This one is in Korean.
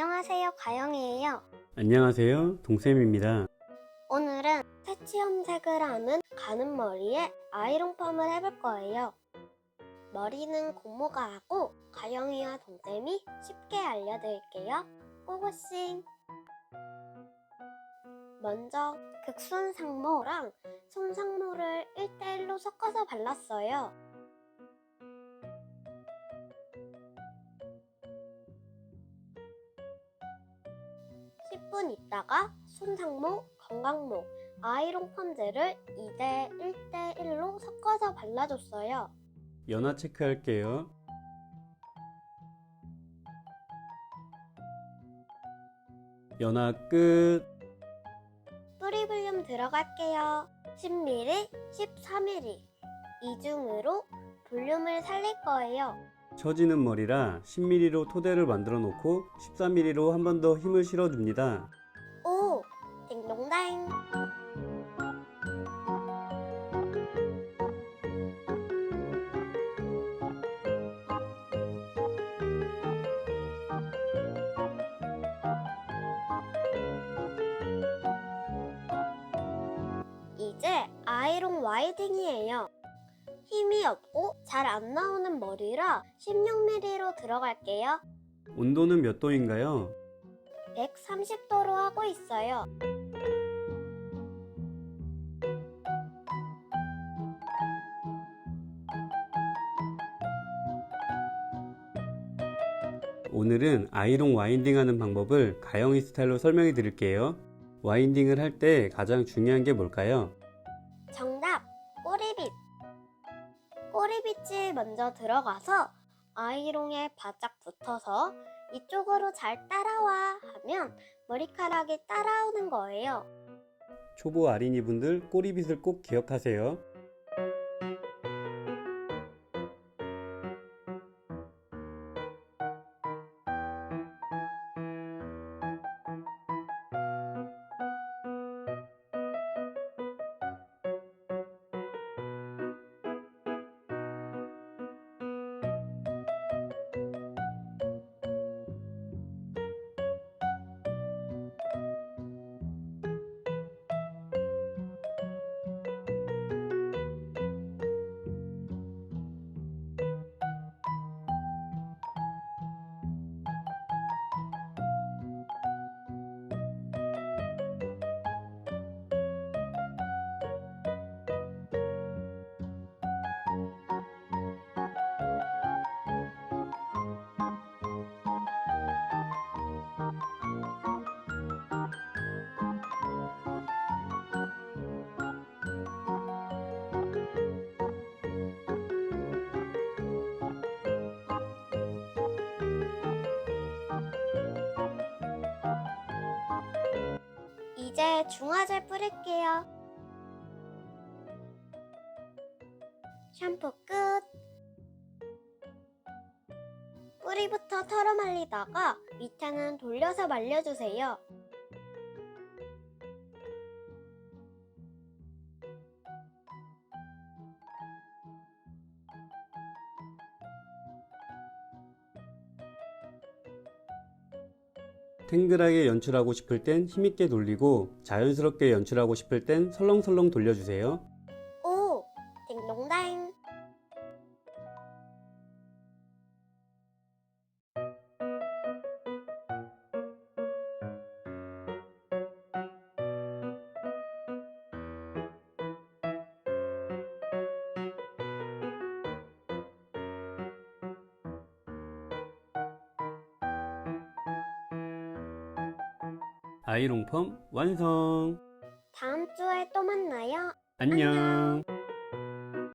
안녕하세요, 가영이에요. 안녕하세요. 동쌤입니다. 오늘은 새치 염색을 하는 가는 머리에 아이롱 펌을 해볼 거예요. 머리는 고모가 하고 가영이와 동쌤이 쉽게 알려드릴게요. 고고싱! 먼저 극손 상모랑 손상모를 1대1로 섞어서 발랐어요. 십분 있다가 손상모, 건강모, 아이롱 펌제를 2대 1대 1로 섞어서 발라줬어요. 연화 체크할게요. 연화 끝. 뿌리 볼륨 들어갈게요. 10ml, 13ml. 이중으로 볼륨을 살릴 거예요. 처지는 머리라 10mm로 토대를 만들어 놓고 13mm로 한 번 더 힘을 실어 줍니다. 오! 딩동댕! 이제 아이롱 와이딩이에요. 힘이 없고 잘 안 나오는 머리라 16mm로 들어갈게요. 온도는 몇 도인가요? 130도로 하고 있어요. 오늘은 아이롱 와인딩 하는 방법을 가영이 스타일로 설명해 드릴게요. 와인딩을 할 때 가장 중요한 게 뭘까요? 정답! 꼬리빗! 꼬리빗이 먼저 들어가서 아이롱에 바짝 붙어서 이쪽으로 잘 따라와 하면 머리카락이 따라오는 거예요. 초보 아린이 분들 꼬리빗을 꼭 기억하세요. 이제 중화제 뿌릴게요. 샴푸 끝! 뿌리부터 털어 말리다가 밑에는 돌려서 말려주세요. 탱글하게 연출하고 싶을 땐 힘있게 돌리고 자연스럽게 연출하고 싶을 땐 설렁설렁 돌려주세요. 아이롱 펌 완성! 다음 주에 또 만나요. 안녕.